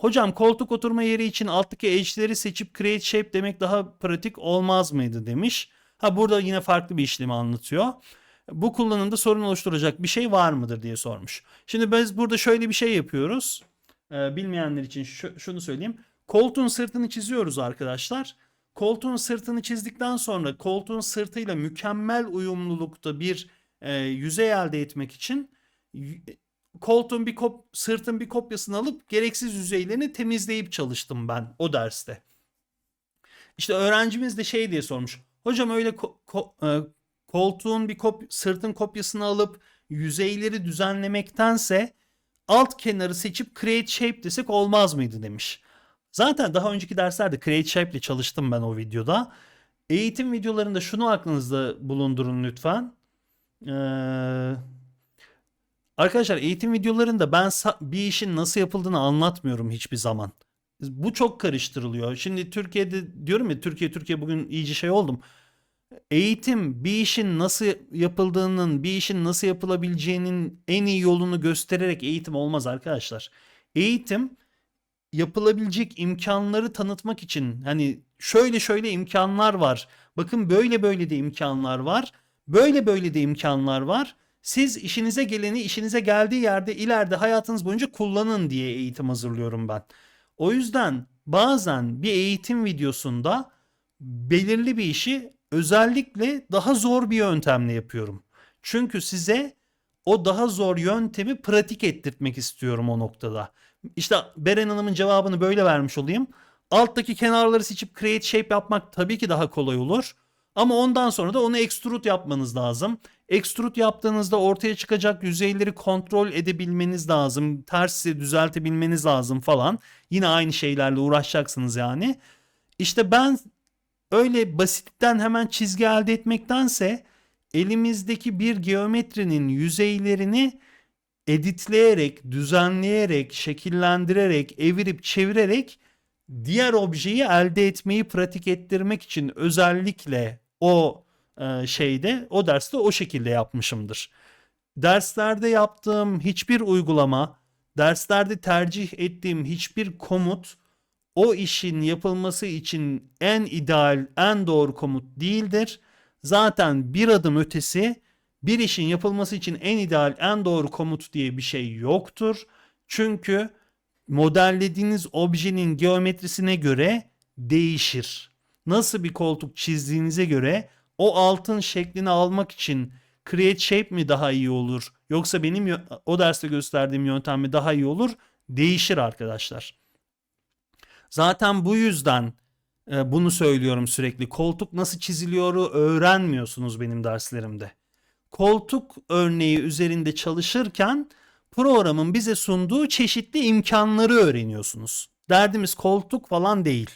hocam koltuk oturma yeri için alttaki edge'leri seçip create shape demek daha pratik olmaz mıydı demiş. Ha burada yine farklı bir işlemi anlatıyor. Bu kullanımda sorun oluşturacak bir şey var mıdır diye sormuş. Şimdi biz burada şöyle bir şey yapıyoruz. Ee, bilmeyenler için şu- şunu söyleyeyim. Koltuğun sırtını çiziyoruz arkadaşlar. Koltuğun sırtını çizdikten sonra koltuğun sırtıyla mükemmel uyumlulukta bir e, yüzey elde etmek için koltuğun bir kop sırtın bir kopyasını alıp gereksiz yüzeylerini temizleyip çalıştım ben o derste. İşte öğrencimiz de şey diye sormuş. Hocam öyle ko- ko- e, koltuğun bir kop sırtın kopyasını alıp yüzeyleri düzenlemektense alt kenarı seçip create shape desek olmaz mıydı demiş. Zaten daha önceki derslerde create shape ile çalıştım ben o videoda. Eğitim videolarında şunu aklınızda bulundurun lütfen. Ee, arkadaşlar eğitim videolarında ben bir işin nasıl yapıldığını anlatmıyorum hiçbir zaman. Bu çok karıştırılıyor. Şimdi Türkiye'de diyorum ya Türkiye Türkiye bugün iyice şey oldum. Eğitim bir işin nasıl yapıldığının, bir işin nasıl yapılabileceğinin en iyi yolunu göstererek eğitim olmaz arkadaşlar. Eğitim yapılabilecek imkanları tanıtmak için hani şöyle şöyle imkanlar var. Bakın böyle böyle de imkanlar var. Böyle böyle de imkanlar var. Siz işinize geleni işinize geldiği yerde ileride hayatınız boyunca kullanın diye eğitim hazırlıyorum ben. O yüzden bazen bir eğitim videosunda belirli bir işi özellikle daha zor bir yöntemle yapıyorum. Çünkü size o daha zor yöntemi pratik ettirtmek istiyorum o noktada. İşte Beren Hanım'ın cevabını böyle vermiş olayım. Alttaki kenarları seçip create shape yapmak tabii ki daha kolay olur. Ama ondan sonra da onu extrude yapmanız lazım. Extrude yaptığınızda ortaya çıkacak yüzeyleri kontrol edebilmeniz lazım. Tersi düzeltebilmeniz lazım falan. Yine aynı şeylerle uğraşacaksınız yani. İşte ben öyle basitten hemen çizgi elde etmektense elimizdeki bir geometrinin yüzeylerini editleyerek, düzenleyerek, şekillendirerek, evirip çevirerek diğer objeyi elde etmeyi pratik ettirmek için özellikle o e, şeyde, o derste o şekilde yapmışımdır. Derslerde yaptığım hiçbir uygulama, derslerde tercih ettiğim hiçbir komut o işin yapılması için en ideal, en doğru komut değildir. Zaten bir adım ötesi bir işin yapılması için en ideal, en doğru komut diye bir şey yoktur. Çünkü modellediğiniz objenin geometrisine göre değişir. Nasıl bir koltuk çizdiğinize göre o altın şeklini almak için create shape mi daha iyi olur yoksa benim o derste gösterdiğim yöntem mi daha iyi olur değişir arkadaşlar. Zaten bu yüzden e, bunu söylüyorum sürekli. Koltuk nasıl çiziliyoru öğrenmiyorsunuz benim derslerimde. Koltuk örneği üzerinde çalışırken programın bize sunduğu çeşitli imkanları öğreniyorsunuz. Derdimiz koltuk falan değil.